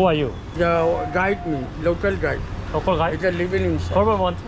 Who are you? The guide me, local guide. Local guy? It's a living inside. Government.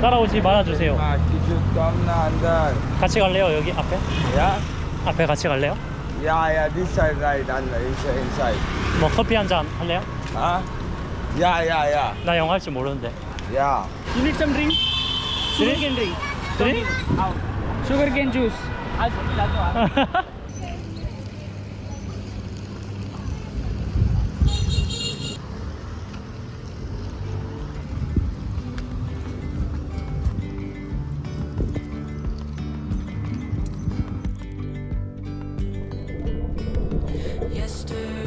따라오지 말아주세요. Ah, did you come na andar? 같이 갈래요 여기 앞에? Yeah? 앞에 같이 갈래요? Yeah, yeah, this side right under inside. inside. 뭐 커피 한 잔 할래요? Huh? Yeah, yeah, yeah. 나 영어 할 줄 모르는데. Yeah. You need some drink? Sugar cane drink. 드링? Sugar cane juice. sister.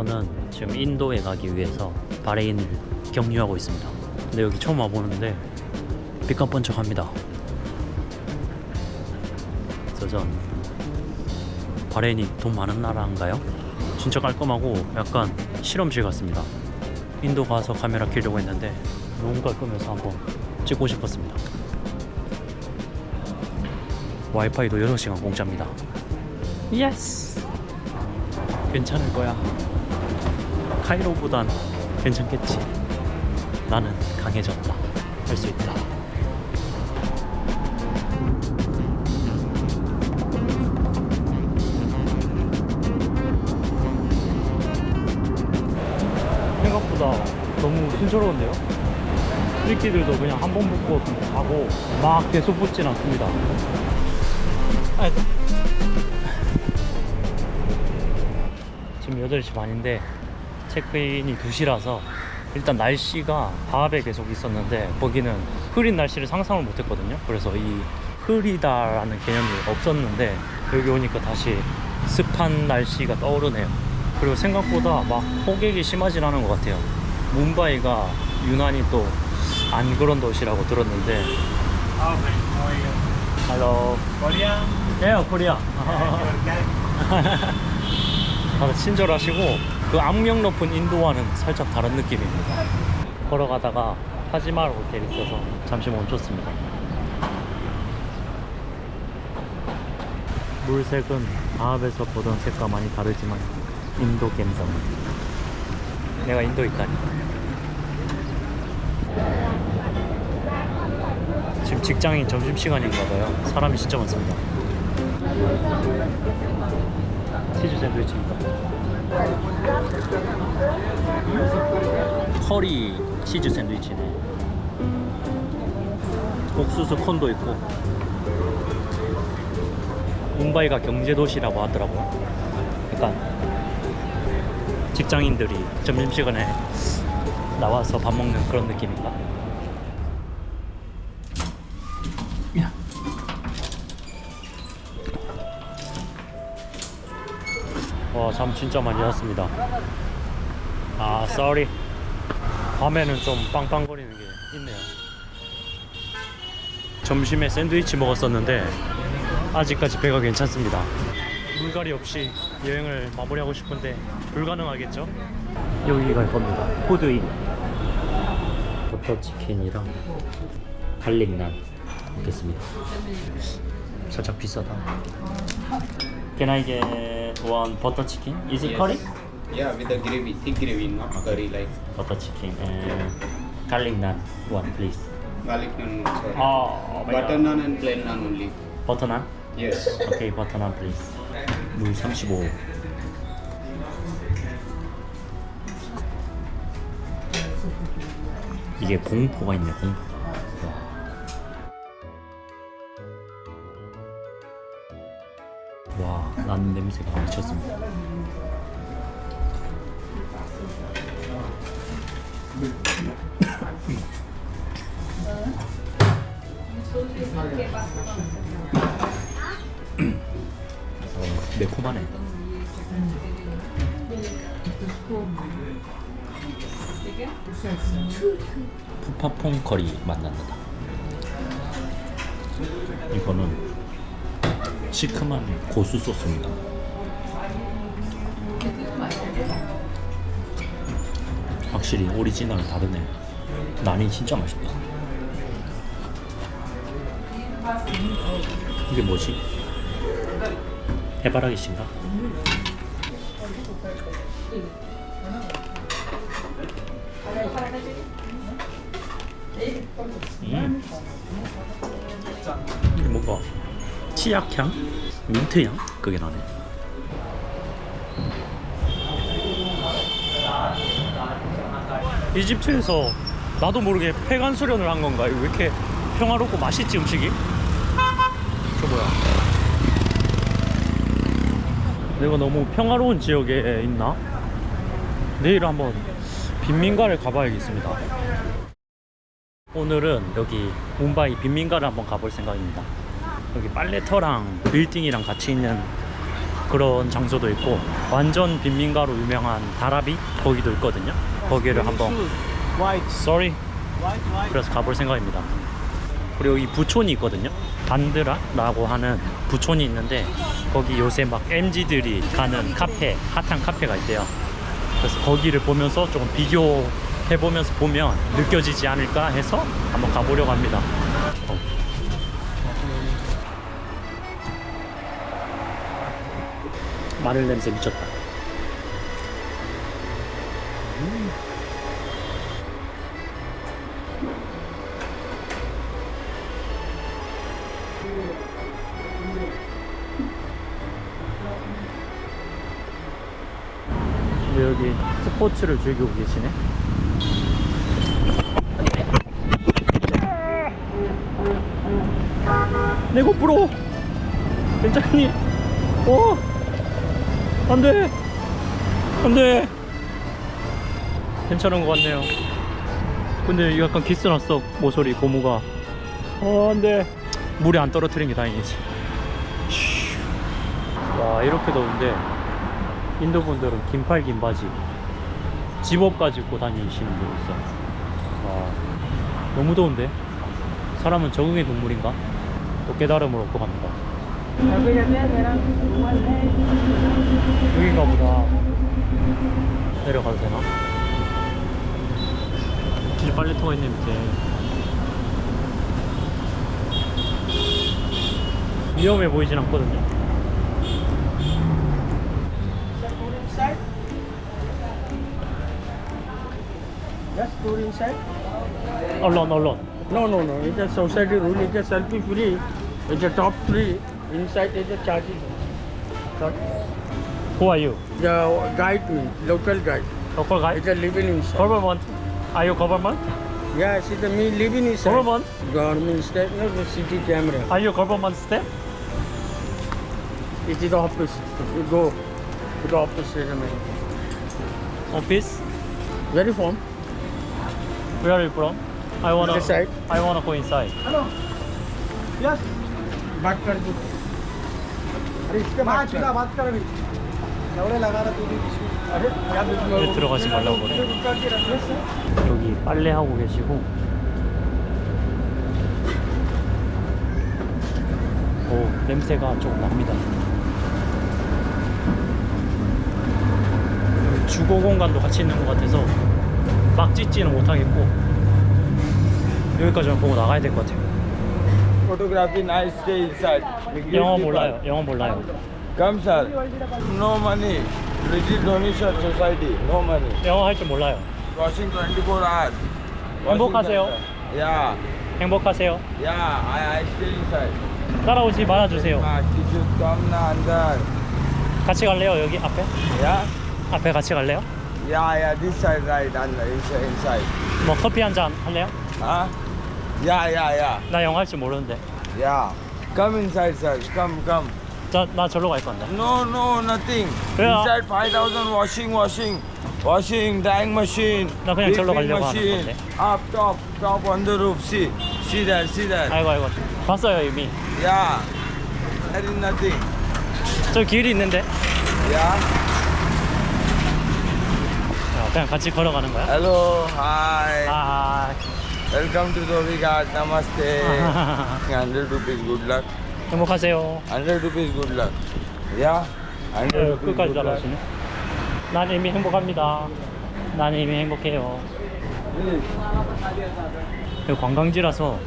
저는 지금 인도에 가기 위해서 바레인을 경유하고 있습니다. 근데 여기 처음 와보는데 삐까뻔쩍합니다. 짜잔. 바레인이 돈 많은 나라인가요? 진짜 깔끔하고 약간 실험실 같습니다. 인도 가서 카메라 켜려고 했는데 너무 깔끔해서 한번 찍고 싶었습니다. 와이파이도 6시간 공짜입니다. 예스! 괜찮을 거야. 카이로보단 괜찮겠지. 나는 강해졌다. 할 수 있다. 생각보다 너무 순조로운데요? 스리키들도 그냥 한 번 붙고 가고 막 계속 붙진 않습니다. 아, 지금 8시 반인데 체크인이 2시라서 일단 날씨가 밤에 계속 있었는데 거기는 흐린 날씨를 상상을 못 했거든요. 그래서 이 흐리다라는 개념이 없었는데 여기 오니까 다시 습한 날씨가 떠오르네요. 그리고 생각보다 막 호객이 심하진 않은 것 같아요. 뭄바이가 유난히 또 안 그런 도시라고 들었는데. Hello. Korea. Yeah, Korea. 다들 친절하시고 그 악명 높은 인도와는 살짝 다른 느낌입니다. 걸어가다가 타지마을 호텔 있어서 잠시 멈췄습니다. 물색은 다합에서 보던 색과 많이 다르지만 인도 감성. 내가 인도 있다니. 지금 직장인 점심시간인가 봐요. 사람이 진짜 많습니다. 치즈 샌드위치입니다. 커리 치즈 샌드위치네. 옥수수 콘도 있고. 뭄바이가 경제 도시라고 하더라고요. 약간 직장인들이 점심시간에 나와서 밥 먹는 그런 느낌인가. 잠 진짜 많이 잤습니다. 아, sorry. 밤에는 좀 빵빵거리는 게 있네요. 점심에 샌드위치 먹었었는데 아직까지 배가 괜찮습니다. 물갈이 없이 여행을 마무리하고 싶은데 불가능하겠죠? 여기 갈 겁니다. 푸드인. 버터치킨이랑 갈릭난 먹겠습니다. 살짝 비싸다. Can I get one butter chicken? Is it curry? Yeah, with the gravy, thick gravy, not curry like Butter chicken and garlic naan. One, please. garlic naan. Sorry. Oh, my Butter God. naan and plain naan only. Butter naan? Yes. Okay, butter naan, please. 물 35. 이게 공포가 있네, 공포 냄새가 미쳤습니다. 어, 매콤하네. 푸파퐁 커리 맛납니다. 이거는 시큼한 고수 소스입니다. 확실히 오리지널 다르네. 난이 진짜 맛있다. 이게 뭐지? 해바라기 씨인가? 음. 이게 뭔가 치약향? 민트향? 그게 나네. 이집트에서 나도 모르게 폐간 수련을 한 건가? 이거 왜 이렇게 평화롭고 맛있지 음식이? 저 뭐야? 내가 너무 평화로운 지역에 있나? 내일 한번 빈민가를 가봐야겠습니다. 오늘은 여기 뭄바이 빈민가를 한번 가볼 생각입니다. 여기 빨래터랑 빌딩이랑 같이 있는 그런 장소도 있고 완전 빈민가로 유명한 다라비 거기도 있거든요. 거기를 한번 sorry 그래서 가볼 생각입니다. 그리고 이 부촌이 있거든요. 반드라라고 하는 부촌이 있는데 거기 요새 막 MZ들이 가는 카페 핫한 카페가 있대요. 그래서 거기를 보면서 조금 비교해 보면서 보면 느껴지지 않을까 해서 한번 가보려고 합니다. 어. 마늘 냄새 미쳤다. 여기 스포츠를 즐기고 계시네. 내 고프로 괜찮니? 어 안돼 안돼 괜찮은 것 같네요. 근데 약간 기스 났어 모서리 고무가 어 안돼 물에 안 떨어뜨린 게 다행이지. 와 이렇게 더운데 인도 분들은 긴팔 긴 바지 집업까지 입고 다니시는 분 있어. 와 너무 더운데 사람은 적응의 동물인가? 또 깨달음을 얻고 갑니다. 여긴가 보다. 내려가도 되나? 길 빨래터가 있네 밑에. 위험해 보이진 않거든요. Just tour inside. 언론 언론. No, no, no. It's a society rule. It's a selfie free. It's a top three. Inside is a charges. But Who are you? the guide me, local guide. Local guy? It's a living inside. Government? Are you government? Yeah, see the me living inside. Government? Government state, no, the city camera. Are you government staff? It is the office. You go to the office. is a man. Office? Where you from? Where are you from? I wanna. This side. I wanna go inside. Hello yes बात कर दो अरे इसके बात कर बात कर अभी एवढे लगा रहा तू भी अरे क्या 왜 들어가지 말라고 그래? 여기 빨래 하고 계시고. 오 냄새가 조금 납니다. 주거 공간도 같이 있는 것 같아서 막 찢지는 못하겠고 여기까지만 보고 나가야 될 것 같아요. Photography nice stay inside. 영어. 몰라요. 영어 몰라요. Come sir. No money. Rigid donation society. No money. 영어 할 줄 몰라요. Washing 24 hours. 행복하세요. Yeah. 행복하세요. Yeah. I, I stay inside. 따라오지 말아주세요. Ah, did you come na andar? 같이 갈래요? 여기 앞에? Yeah. 앞에 같이 갈래요? Yeah, yeah. This side right under inside. inside. 뭐 커피 한 잔 할래요? Huh? Yeah, yeah, yeah. 나 영어 할 줄 모르는데. Yeah. Come inside, sir. Come, come. 자, 나 절로 갈 건데. No, no, nothing. Yeah. Inside 5,000 washing, washing, washing, drying machine. 나 그냥 절로 big 가려고 하는 machine. 건데. Up top, top on the roof. See, see that, see that. 아이고 아이고 봤어요 이미 Yeah. That is nothing. 저 길이 있는데 Yeah. 어, 그냥 같이 걸어가는 거야? Hello, hi. 아 Welcome to Dhobi Ghat. Namaste. 100 rupees, good luck. 행복하세요. 100 rupees, good luck. Yeah. 100 네, 끝까지. 따라오시네. 난 이미 행복합니다. 난 이미 행복해요. 여기 관광지라서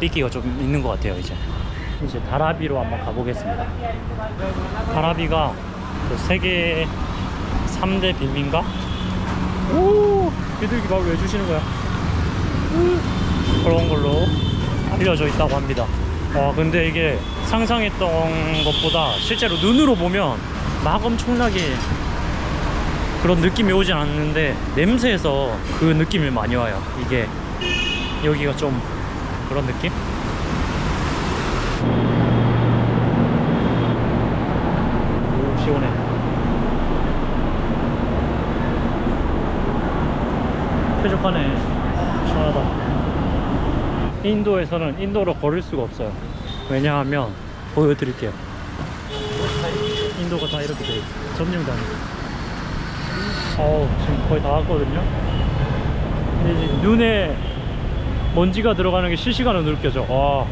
삐끼가 좀 있는 것 같아요 이제. 이제 다라비로 한번 가보겠습니다. 다라비가 그 세계 3대 빈민가? 오 비둘기가 왜 주시는 거야. 그런 걸로 알려져 있다고 합니다 와 근데 이게 상상했던 것보다 실제로 눈으로 보면 막 엄청나게 그런 느낌이 오진 않는데 냄새에서 그 느낌이 많이 와요. 이게 여기가 좀 그런 느낌? 오 시원해. 쾌적하네 인도에서는 인도로 걸을 수가 없어요. 왜냐하면 보여드릴게요. 인도가 다 이렇게 돼 있어 점령당해 어우 지금 거의 다 왔거든요. 근데 이제 눈에 먼지가 들어가는 게 실시간으로 느껴져. 와.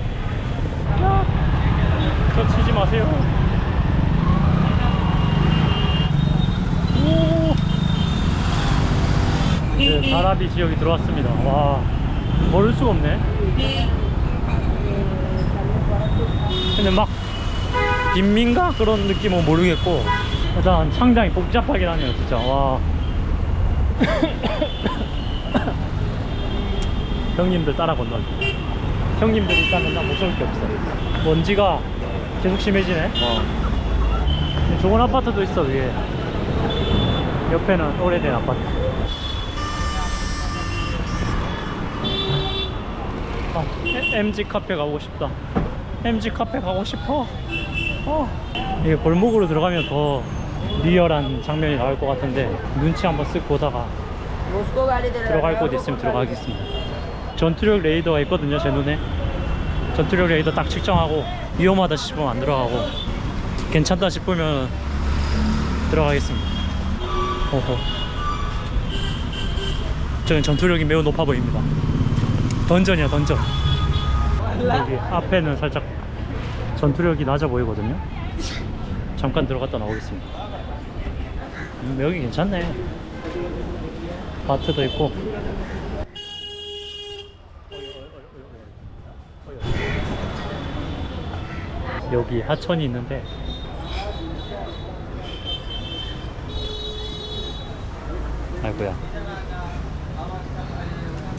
저 치지 마세요. 오. 이제 다라비 지역이 들어왔습니다. 와. 모를 수가 없네 근데 막 빈민가? 그런 느낌은 모르겠고 일단 상당히 복잡하긴 하네요 진짜. 와. 형님들 따라 건너죠 형님들이 있다면 나 무서울 게 없어. 먼지가 계속 심해지네. 근데 좋은 아파트도 있어 위에. 옆에는 오래된 아파트 MG 카페 가고 싶다. MG 카페 가고 싶어? 어. 이게 골목으로 들어가면 더 리얼한 장면이 나올 것 같은데 눈치 한번 쓱 보다가 들어갈 곳 있으면 들어가겠습니다. 전투력 레이더가 있거든요 제 눈에. 전투력 레이더 딱 측정하고 위험하다 싶으면 안 들어가고 괜찮다 싶으면 들어가겠습니다. 어허. 저는 전투력이 매우 높아 보입니다. 던전이야 던전 여기 앞에는 살짝 전투력이 낮아 보이거든요. 잠깐 들어갔다 나오겠습니다. 음, 여기 괜찮네. 마트도 있고. 여기 하천이 있는데. 아이고야.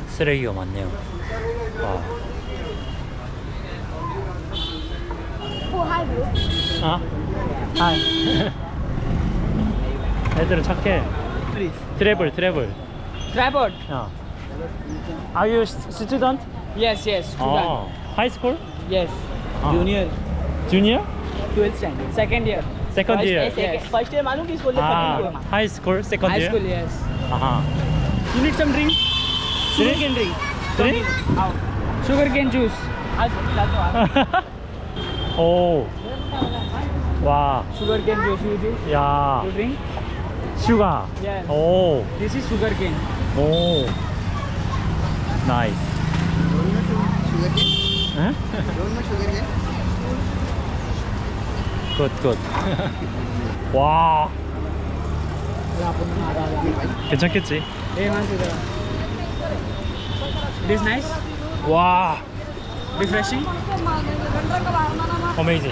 쓰레기가 많네요. 와. 아? 하이 애들은 착해 트래블 트래블 Tripod? 야. Are you student? Yes, yes. Student. 어. High school? Yes. 아. Junior. Junior? 12th standard. Second year. Second First, year. Yes. First year मालूम किस बोलते 아, second year. high school, second High year? school, yes. 아하. You need some drink? Sugar cane drink. Drink? Out. Sugar cane juice. आज लातो आप. 오. 와. Sugar cane juice you do. 야. You drink? 슈가. Yes. 오. This is sugar cane. 오. 나이스. 응? 굿, 굿. 와. 괜찮겠지? Hey, man, sugar. It is nice. 와. Refreshing. 어메이징.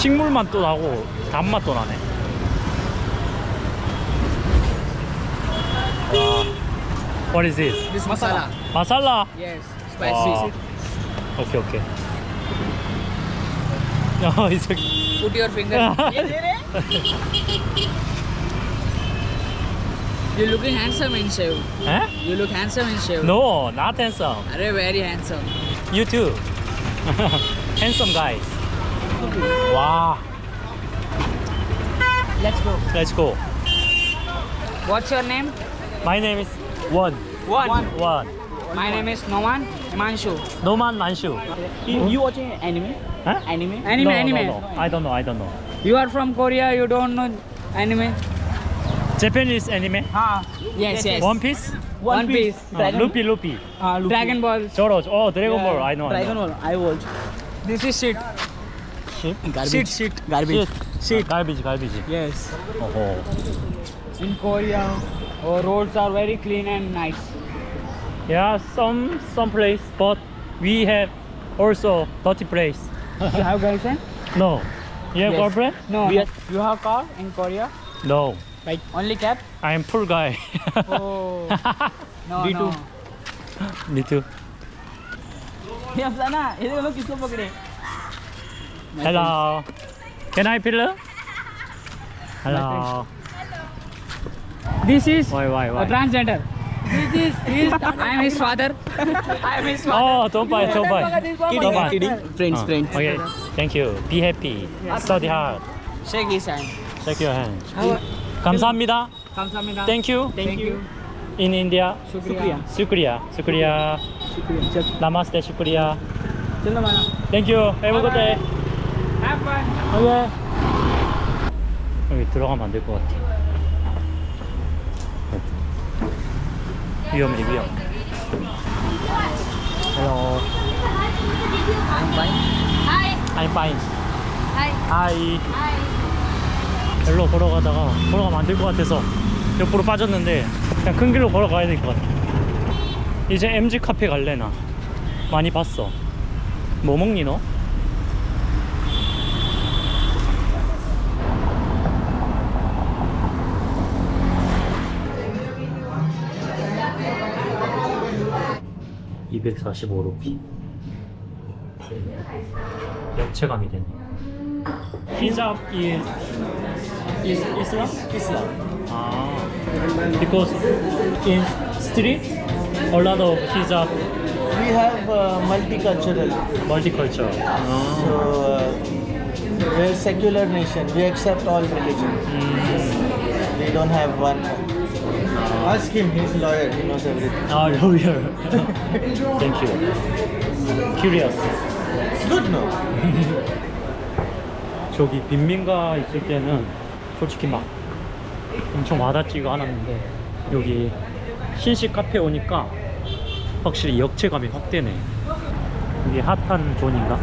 식물만 또 나고 단맛도 나네. 와. What is this? This masala. 마살라. Yes. 와. Spicy. 오케이 오케이. 야, 이 새끼. Put your finger. You looking handsome in shave. Huh? You look handsome in shave. No, not handsome. Are very handsome. You too. handsome guys. Okay. Wow. Let's go. Let's go. What's your name? My name is Won. Won. Won. Won. My name is Noman Manshu. Noman Manshu. You, you watching anime? Huh? Anime? Anime, no, anime. No, no. I don't know, I don't know. You are from Korea, you don't know anime? Japanese anime? Ah, yes, yes. One Piece? One Piece. Uh, Luffy, Luffy. Ah, Dragon Ball. Zoro. Oh, Dragon Ball. I know. I Dragon know. Ball. I watch. This is shit. Shit. Garbage. Shit, shit. Garbage. Shit. Garbage, garbage. Yes. Oh. In Korea, our roads are very clean and nice. Yeah, some some place, but we have also dirty place. you have girlfriend? No. You have Yes. girlfriend? No. We no. You have car in Korea? No. Only cab? I am poor guy. Oh. No, Me no. too. Me too. ये अफसाना ये देखो लोग किसको पकड़े Hello. Can I pillow? Hello. This is Why, why, a why? transgender. This is, his, I am his father. I am his father. Oh, don't buy, don't buy. Don't buy. kidding friends Uh, friends Okay, thank you. Be happy. Study hard. Shake his hand. Shake your hand. 감사합니다. 감사합니다. Thank you. Thank you. In India. Shukriya. Shukriya. Shukriya. Shukriya. Namaste. Shukriya. Thank you. Have a good day. Have fun. Okay. 여기 들어가면 안 될 것 같아. 위험해 위험. Hello. I'm fine. Hi. I'm fine. Hi. Hi. Hi. 일로 걸어가다가 걸어가면 안 될 것 같아서 옆으로 빠졌는데 그냥 큰 길로 걸어가야 될 것 같아. 이제 MG 카페 갈래나. 많이 봤어. 뭐 먹니 너? (245루피) 역체감이 되네 is is Islam? Islam. Ah, because in street a lot of hijab We have uh, multicultural. multicultural. So uh, we're a secular nation. We accept all religion. We don't have one. Ask him. He's a lawyer. He knows everything. Ah, lawyer. Thank you. Curious. It's good, no? 저기 빈민가 있을 때는 솔직히 막 엄청 와닿지가 않았는데 여기 신식 카페 오니까 확실히 역체감이 확 되네. 이게 핫한 존인가?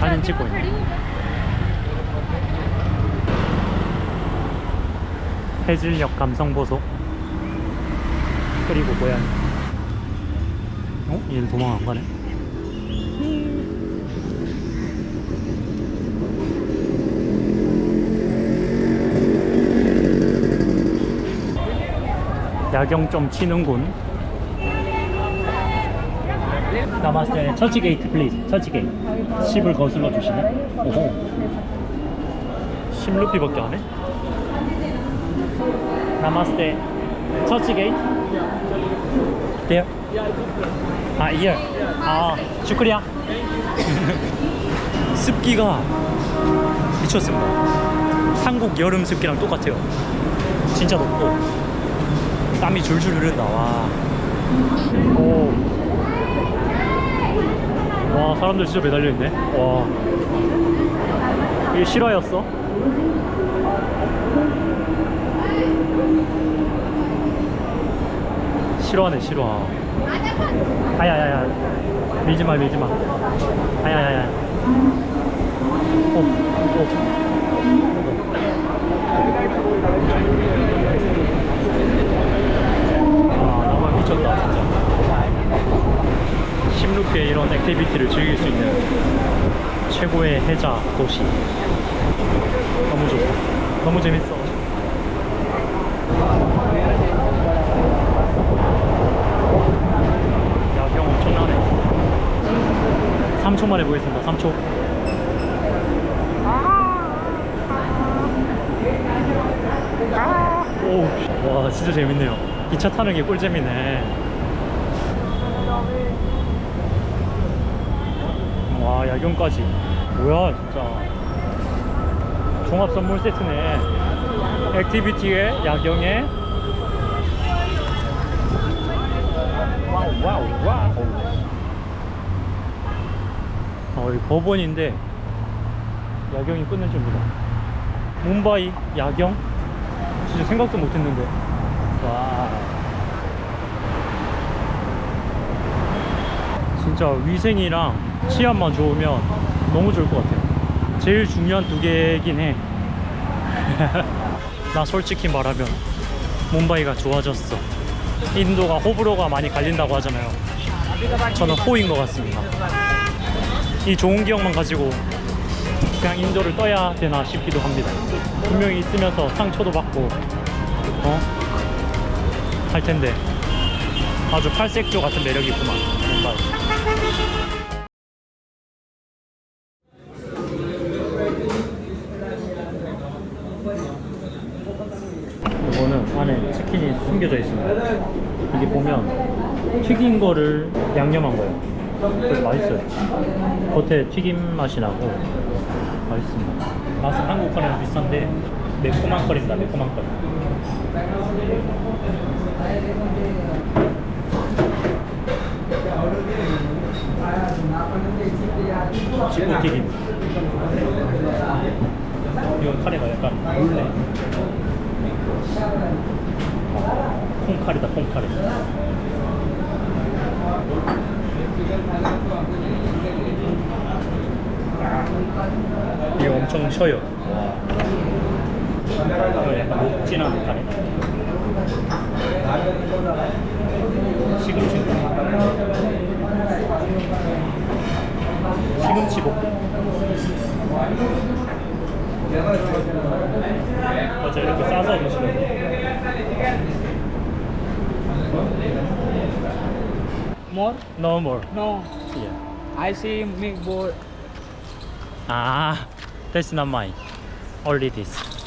사진 찍고 있네. 해질녘 감성보소 그리고 고양이 어? 얘는 도망 안 가네 야경 좀 치는군 나마스테 처치 게이트 플리즈 처치 게이트 10을 거슬러 주시네 오호 10루피밖에 안 해? 나마스테 처치 게이트 There? 아, here. 아, 슈크리야. 습기가 미쳤습니다. 한국 여름 습기랑 똑같아요. 진짜 덥고 땀이 줄줄 흐른다. 와. 오. 와, 사람들 진짜 매달려 있네. 와. 이게 실화였어? 실화네 실화 아야야야 밀지마 밀지마 아야야야 어, 아 나만 미쳤다. 진짜 16개 이런 액티비티를 즐길 수 있는 최고의 해자 도시. 너무 좋다 너무 재밌어. 야경 엄청나네. 3초 만에 보겠습니다. 3초. 오 와 진짜 재밌네요 기차 타는 게 꿀잼이네. 와 야경까지. 뭐야 진짜. 종합 선물 세트네. 액티비티에 야경에. 와우 와우 와우. 어, 이 법원인데 야경이 끝내줍니다. 뭄바이 야경? 진짜 생각도 못 했는데 와. 진짜 위생이랑 치안만 좋으면 너무 좋을 것 같아요. 제일 중요한 두 개긴 해. 나 솔직히 말하면 뭄바이가 좋아졌어. 인도가 호불호가 많이 갈린다고 하잖아요. 저는 호인 것 같습니다. 이 좋은 기억만 가지고 그냥 인도를 떠야 되나 싶기도 합니다. 분명히 있으면서 상처도 받고 어? 할 텐데 아주 팔색조 같은 매력이 있구만 뭄바이 이거는 안에 치킨이 숨겨져 있습니다. 이게 보면 튀긴 거를 양념한 거예요. 그래서 맛있어요. 겉에 튀김 맛이 나고 맛있습니다. 맛은 한국 거랑 비슷한데 매콤한 거리입니다. 매콤한 거 치고 튀김. 이건 카레가 약간 물래. 콩카레다 콩카레 이게 엄청 약간 녹진한 카레 시금치 시금치 볶음 맞아 이렇게 싸서 드시는 거 More? No more. No. Yeah. I see board. Ah, that's not mine. Only this.